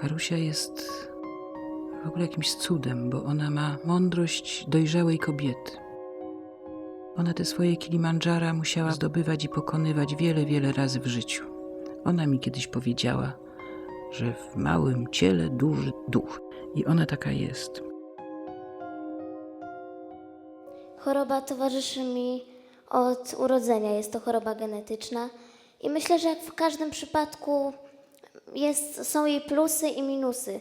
Karusia jest w ogóle jakimś cudem, bo ona ma mądrość dojrzałej kobiety. Ona te swoje Kilimandżara musiała zdobywać i pokonywać wiele, wiele razy w życiu. Ona mi kiedyś powiedziała, że w małym ciele duży duch. I ona taka jest. Choroba towarzyszy mi od urodzenia. Jest to choroba genetyczna. I myślę, że jak w każdym przypadku jest, są jej plusy i minusy.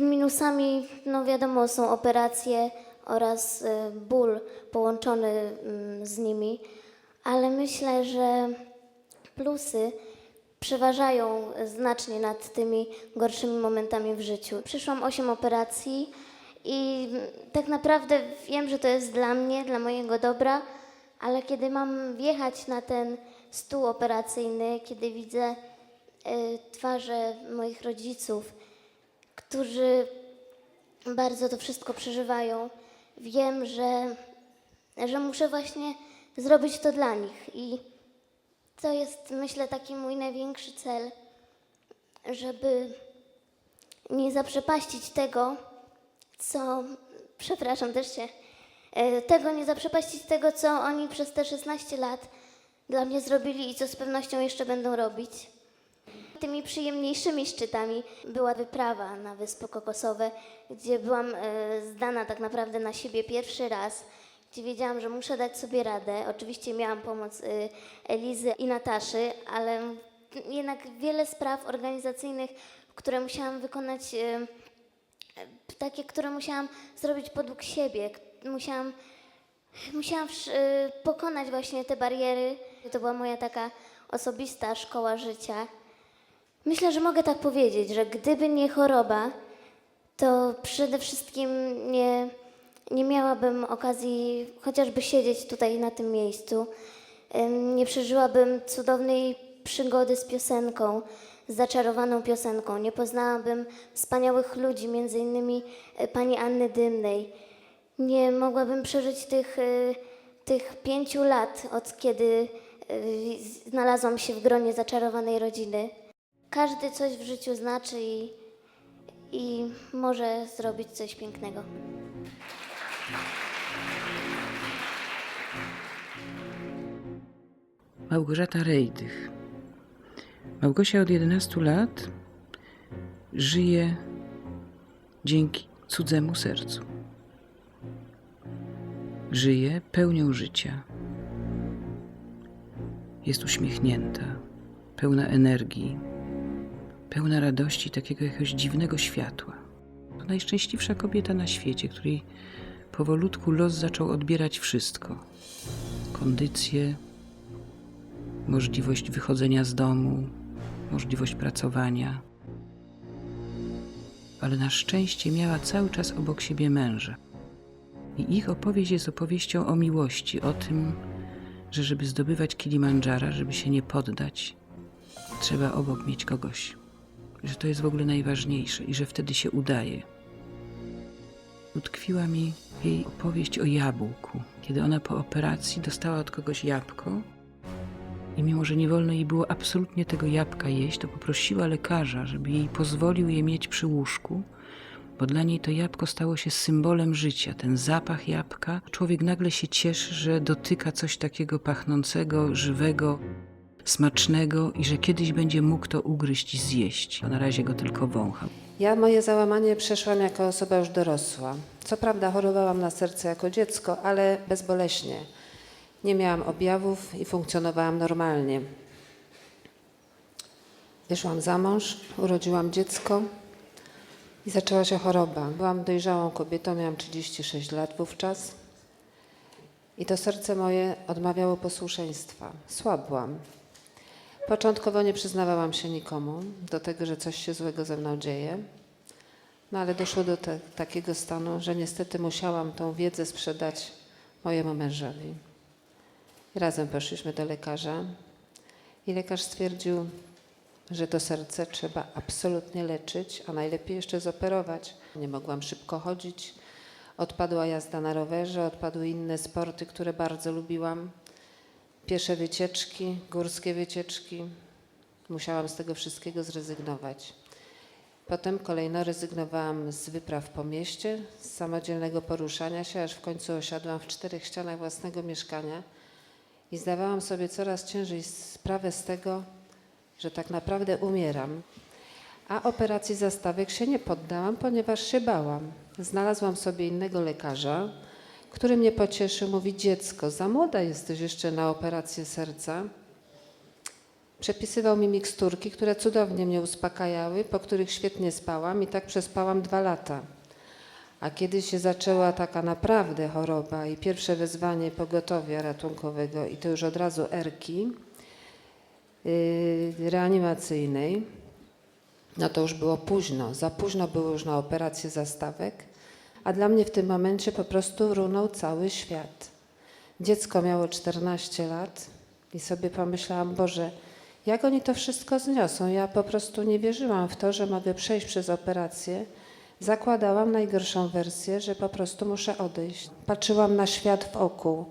Minusami, no wiadomo, są operacje oraz y, ból połączony mm, z nimi, ale myślę, że plusy przeważają znacznie nad tymi gorszymi momentami w życiu. Przyszłam 8 operacji i tak naprawdę wiem, że to jest dla mnie, dla mojego dobra, ale kiedy mam wjechać na ten stół operacyjny, kiedy widzę twarze moich rodziców, którzy bardzo to wszystko przeżywają, wiem, że, że muszę właśnie zrobić to dla nich. I to jest, myślę, taki mój największy cel, żeby nie zaprzepaścić tego, co, przepraszam, też się, e, tego nie zaprzepaścić tego, co oni przez te 16 lat dla mnie zrobili i co z pewnością jeszcze będą robić. Tymi przyjemniejszymi szczytami była wyprawa na Wyspy Kokosowe, gdzie byłam e, zdana tak naprawdę na siebie pierwszy raz, gdzie wiedziałam, że muszę dać sobie radę. Oczywiście miałam pomoc e, Elizy i Nataszy, ale jednak wiele spraw organizacyjnych, które musiałam wykonać, e, takie, które musiałam zrobić podług siebie. Musiałam Musiałam pokonać właśnie te bariery. To była moja taka osobista szkoła życia. Myślę, że mogę tak powiedzieć, że gdyby nie choroba, to przede wszystkim nie, nie miałabym okazji chociażby siedzieć tutaj na tym miejscu. Nie przeżyłabym cudownej przygody z piosenką, z zaczarowaną piosenką. Nie poznałabym wspaniałych ludzi, między innymi y, pani Anny Dymnej nie mogłabym przeżyć tych, y, tych pięciu lat, od kiedy y, znalazłam się w gronie zaczarowanej rodziny. Każdy coś w życiu znaczy i, i może zrobić coś pięknego. Małgorzata Rejdych. Małgosia od 11 lat żyje dzięki cudzemu sercu. Żyje pełnią życia. Jest uśmiechnięta, pełna energii, pełna radości takiego jakiegoś dziwnego światła. To najszczęśliwsza kobieta na świecie, której powolutku los zaczął odbierać wszystko: kondycję, możliwość wychodzenia z domu, możliwość pracowania. Ale na szczęście miała cały czas obok siebie męża. I ich opowieść jest opowieścią o miłości, o tym, że żeby zdobywać Kilimandżara, żeby się nie poddać, trzeba obok mieć kogoś. Że to jest w ogóle najważniejsze i że wtedy się udaje. Utkwiła mi jej opowieść o jabłku, kiedy ona po operacji dostała od kogoś jabłko i mimo, że nie wolno jej było absolutnie tego jabłka jeść, to poprosiła lekarza, żeby jej pozwolił je mieć przy łóżku, bo dla niej to jabłko stało się symbolem życia. Ten zapach jabłka, człowiek nagle się cieszy, że dotyka coś takiego pachnącego, żywego, smacznego i że kiedyś będzie mógł to ugryźć i zjeść. A na razie go tylko wąchał. Ja moje załamanie przeszłam jako osoba już dorosła. Co prawda chorowałam na serce jako dziecko, ale bezboleśnie. Nie miałam objawów i funkcjonowałam normalnie. Wyszłam za mąż, urodziłam dziecko i zaczęła się choroba. Byłam dojrzałą kobietą, miałam 36 lat wówczas. I to serce moje odmawiało posłuszeństwa. Słabłam. Początkowo nie przyznawałam się nikomu do tego, że coś się złego ze mną dzieje. No ale doszło do te, takiego stanu, że niestety musiałam tą wiedzę sprzedać mojemu mężowi. Razem poszliśmy do lekarza i lekarz stwierdził, że to serce trzeba absolutnie leczyć, a najlepiej jeszcze zoperować. Nie mogłam szybko chodzić. Odpadła jazda na rowerze, odpadły inne sporty, które bardzo lubiłam. Piesze wycieczki, górskie wycieczki. Musiałam z tego wszystkiego zrezygnować. Potem kolejno rezygnowałam z wypraw po mieście, z samodzielnego poruszania się, aż w końcu osiadłam w czterech ścianach własnego mieszkania i zdawałam sobie coraz ciężej sprawę z tego, że tak naprawdę umieram. A operacji zastawek się nie poddałam, ponieważ się bałam. Znalazłam sobie innego lekarza, który mnie pocieszył. Mówi, dziecko, za młoda jesteś jeszcze na operację serca. Przepisywał mi miksturki, które cudownie mnie uspokajały, po których świetnie spałam i tak przespałam dwa lata. A kiedy się zaczęła taka naprawdę choroba i pierwsze wezwanie pogotowia ratunkowego i to już od razu erki yy, reanimacyjnej, no to już było późno. Za późno było już na operację zastawek, a dla mnie w tym momencie po prostu runął cały świat. Dziecko miało 14 lat i sobie pomyślałam, Boże, jak oni to wszystko zniosą? Ja po prostu nie wierzyłam w to, że mogę przejść przez operację. Zakładałam najgorszą wersję, że po prostu muszę odejść. Patrzyłam na świat w oku,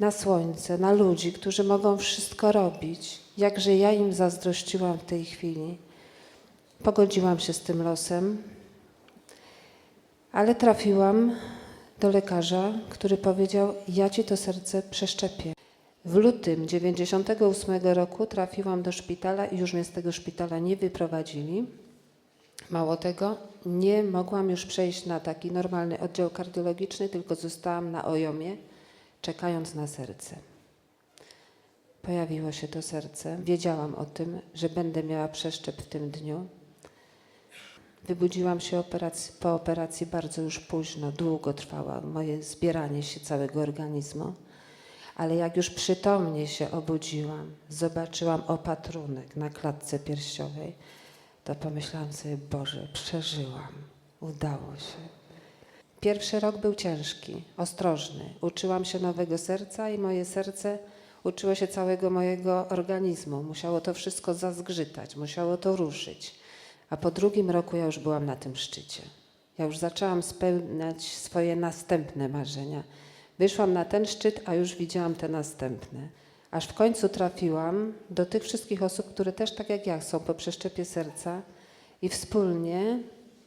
na słońce, na ludzi, którzy mogą wszystko robić. Jakże ja im zazdrościłam w tej chwili. Pogodziłam się z tym losem, ale trafiłam do lekarza, który powiedział: Ja ci to serce przeszczepię. W lutym 98 roku trafiłam do szpitala i już mnie z tego szpitala nie wyprowadzili. Mało tego, nie mogłam już przejść na taki normalny oddział kardiologiczny, tylko zostałam na ojomie, czekając na serce. Pojawiło się to serce. Wiedziałam o tym, że będę miała przeszczep w tym dniu. Wybudziłam się operacji, po operacji bardzo już późno, długo trwało moje zbieranie się całego organizmu. Ale jak już przytomnie się obudziłam, zobaczyłam opatrunek na klatce piersiowej, to pomyślałam sobie, Boże, przeżyłam, udało się. Pierwszy rok był ciężki, ostrożny. Uczyłam się nowego serca i moje serce uczyło się całego mojego organizmu. Musiało to wszystko zazgrzytać, musiało to ruszyć. A po drugim roku ja już byłam na tym szczycie. Ja już zaczęłam spełniać swoje następne marzenia. Wyszłam na ten szczyt, a już widziałam te następne. Aż w końcu trafiłam do tych wszystkich osób, które też tak jak ja są po przeszczepie serca i wspólnie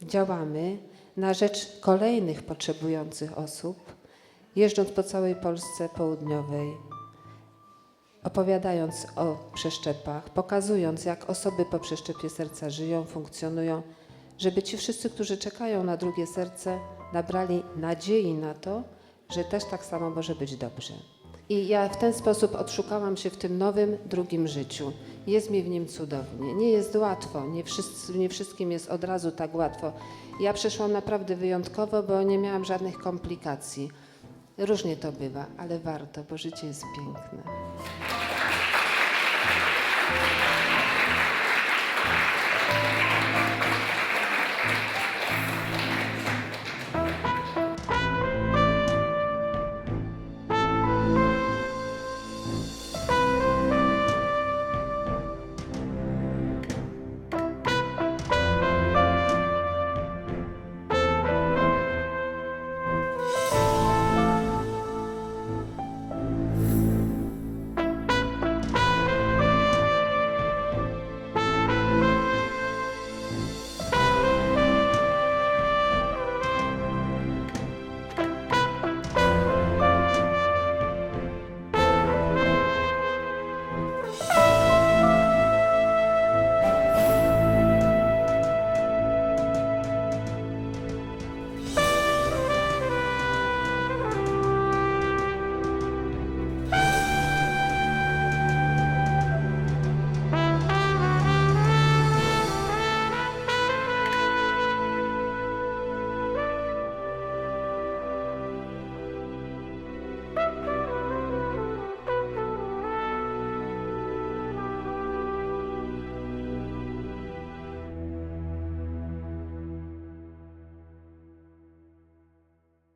działamy na rzecz kolejnych potrzebujących osób, jeżdżąc po całej Polsce południowej, opowiadając o przeszczepach, pokazując, jak osoby po przeszczepie serca żyją, funkcjonują, żeby ci wszyscy, którzy czekają na drugie serce, nabrali nadziei na to, że też tak samo może być dobrze. I ja w ten sposób odszukałam się w tym nowym, drugim życiu. Jest mi w nim cudownie. Nie jest łatwo, nie, wszyscy, nie wszystkim jest od razu tak łatwo. Ja przeszłam naprawdę wyjątkowo, bo nie miałam żadnych komplikacji. Różnie to bywa, ale warto, bo życie jest piękne.